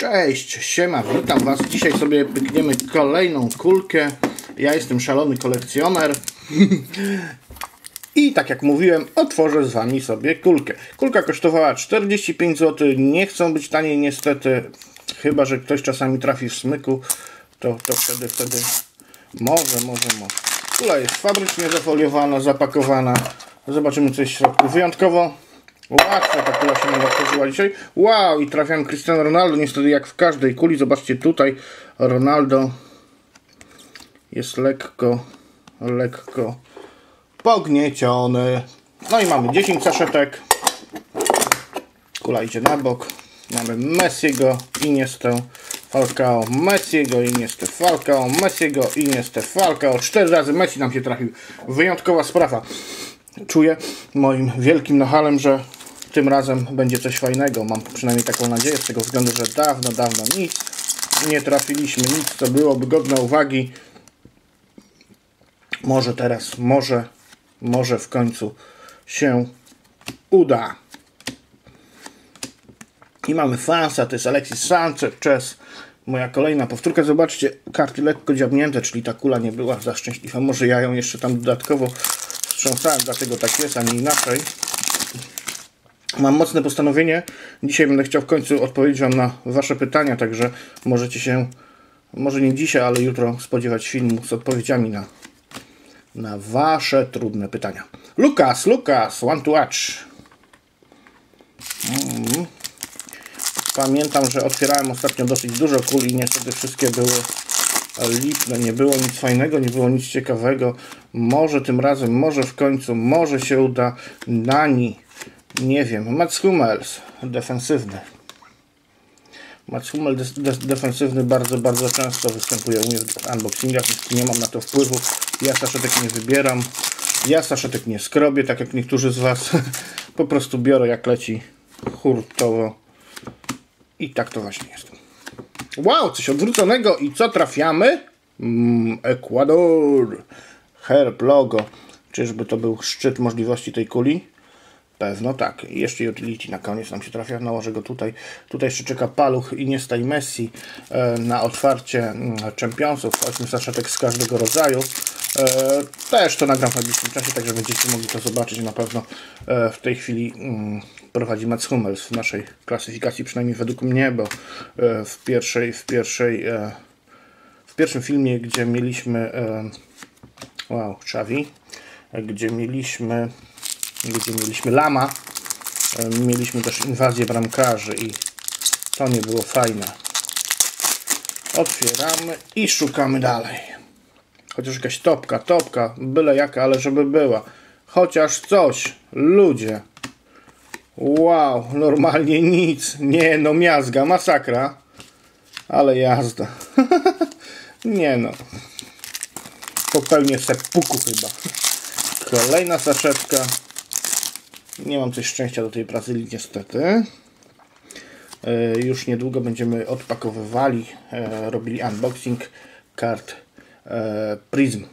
Cześć, siema, witam Was. Dzisiaj sobie pykniemy kolejną kulkę. Ja jestem szalony kolekcjoner. I tak jak mówiłem, otworzę z Wami sobie kulkę. Kulka kosztowała 45 zł. Nie chcą być taniej niestety. Chyba, że ktoś czasami trafi w smyku. To, to wtedy, wtedy może, może, może. Kula jest fabrycznie zafoliowana, zapakowana. Zobaczymy co jest w środku. Wyjątkowo Łatwo ta kula się nam otworzyła dzisiaj. Wow, i trafiam Cristiano Ronaldo. Niestety jak w każdej kuli. Zobaczcie tutaj. Ronaldo jest lekko, lekko pognieciony. No i mamy 10 saszetek. Kula idzie na bok. Mamy Messiego, Iniestę, Falcao, Messiego, Iniestę, Falcao, Messiego, Iniestę, Falcao. Cztery razy Messi nam się trafił. Wyjątkowa sprawa. Czuję moim wielkim nachalem, że tym razem będzie coś fajnego. Mam przynajmniej taką nadzieję, z tego względu, że dawno, dawno nic nie trafiliśmy, nic co byłoby godne uwagi. Może teraz, może, może w końcu się uda. I mamy fansa, to jest Alexis Sanchez, moja kolejna powtórka. Zobaczcie, karty lekko dziabnięte, czyli ta kula nie była za szczęśliwa. Może ja ją jeszcze tam dodatkowo wstrząsałem, dlatego tak jest, a nie inaczej. Mam mocne postanowienie. Dzisiaj będę chciał w końcu odpowiedzieć Wam na Wasze pytania, także możecie się, może nie dzisiaj, ale jutro spodziewać filmu z odpowiedziami na, na Wasze trudne pytania. Lukas, Lukas, one to watch. Mm. Pamiętam, że otwierałem ostatnio dosyć dużo kul i niestety wszystkie były lipne. Nie było nic fajnego, nie było nic ciekawego. Może tym razem, może w końcu, może się uda. Nani nie wiem, Mats Hummels, defensywny. Mats Hummels de defensywny bardzo, bardzo często występuje u mnie w unboxingach, nie mam na to wpływu. Ja saszetek nie wybieram, ja saszetek nie skrobię, tak jak niektórzy z Was. po prostu biorę jak leci hurtowo. I tak to właśnie jest. Wow, coś odwróconego i co trafiamy? Mm, Ekwador. Herb, logo. Czyżby to był szczyt możliwości tej kuli? Pewno tak. Jeszcze utility na koniec nam się trafia. Nałożę go tutaj. Tutaj jeszcze czeka Paluch, i Messi e, na otwarcie mm, Championsów. 8 saszetek z każdego rodzaju. E, też to nagram w najbliższym czasie, także będziecie mogli to zobaczyć na pewno. E, w tej chwili mm, prowadzi Mats Hummels w naszej klasyfikacji, przynajmniej według mnie, bo w pierwszej, w pierwszej w pierwszym filmie, gdzie mieliśmy wow, Xavi, gdzie mieliśmy gdzie mieliśmy lama, mieliśmy też inwazję bramkarzy i to nie było fajne. Otwieramy i szukamy dalej. Chociaż jakaś topka, topka, byle jaka, ale żeby była. Chociaż coś, ludzie. Wow, normalnie nic. Nie no, miazga, masakra. Ale jazda. nie no. Popełnię sepuku chyba. Kolejna saszetka. Nie mam coś szczęścia do tej Brazylii niestety. E, już niedługo będziemy odpakowywali, e, robili unboxing kart e, Prism.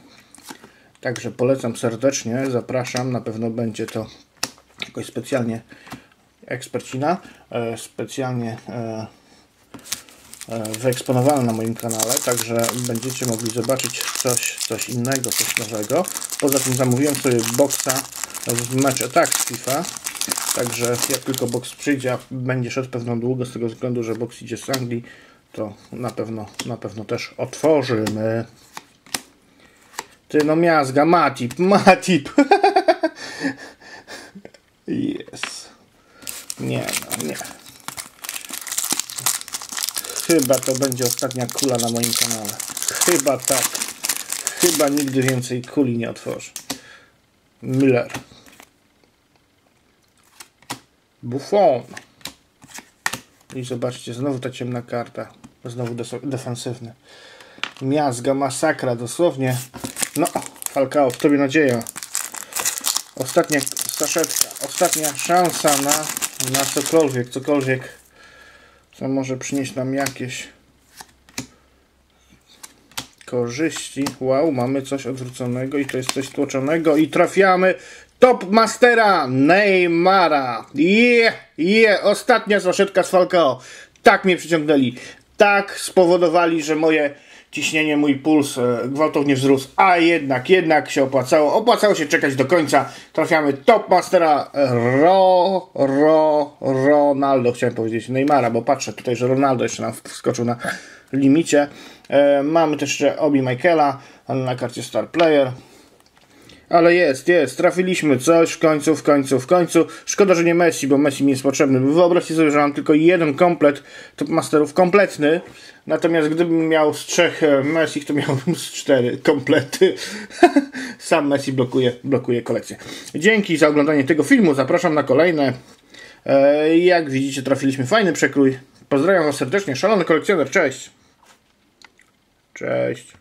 Także polecam serdecznie, zapraszam. Na pewno będzie to jakoś specjalnie ekspercina, specjalnie wyeksponowane na moim kanale, także będziecie mogli zobaczyć coś, coś innego, coś nowego. Poza tym zamówiłem sobie boxa w Match Attack z FIFA. Także jak tylko box przyjdzie, a będzie szedł pewno długo z tego względu, że box idzie z Anglii, to na pewno, na pewno też otworzymy. Ty no miazga, Matip, Matip. Jest. Nie, no nie. Chyba to będzie ostatnia kula na moim kanale. Chyba tak. Chyba nigdy więcej kuli nie otworzę. Miller. Buffon. I zobaczcie, znowu ta ciemna karta. Znowu defensywny. Miazga, masakra, dosłownie. No, Falcao, w tobie nadzieja. Ostatnia saszetka, ostatnia szansa na, na cokolwiek, cokolwiek, co może przynieść nam jakieś korzyści. Wow, mamy coś odwróconego i to jest coś tłoczonego i trafiamy Top Mastera Neymara. Je, yeah, je, yeah. ostatnia zaszetka z Falcao. tak mnie przyciągnęli, tak spowodowali, że moje ciśnienie, mój puls e, gwałtownie wzrósł, a jednak, jednak się opłacało. Opłacało się czekać do końca. Trafiamy top mastera Ro, Ro, Ronaldo, chciałem powiedzieć Neymara, bo patrzę tutaj, że Ronaldo jeszcze nam wskoczył na limicie. E, mamy też jeszcze Obi Michaela na karcie Star Player. Ale jest, jest, trafiliśmy coś w końcu, w końcu, w końcu. Szkoda, że nie Messi, bo Messi mi jest potrzebny. Wyobraźcie sobie, że mam tylko jeden komplet Top Masterów kompletny. Natomiast gdybym miał z trzech e, Messi, to miałbym z cztery komplety. Sam Messi blokuje, blokuje kolekcję. Dzięki za oglądanie tego filmu. Zapraszam na kolejne. E, Jak widzicie, trafiliśmy fajny przekrój. Pozdrawiam Was serdecznie. Szalony kolekcjoner, cześć. Cześć.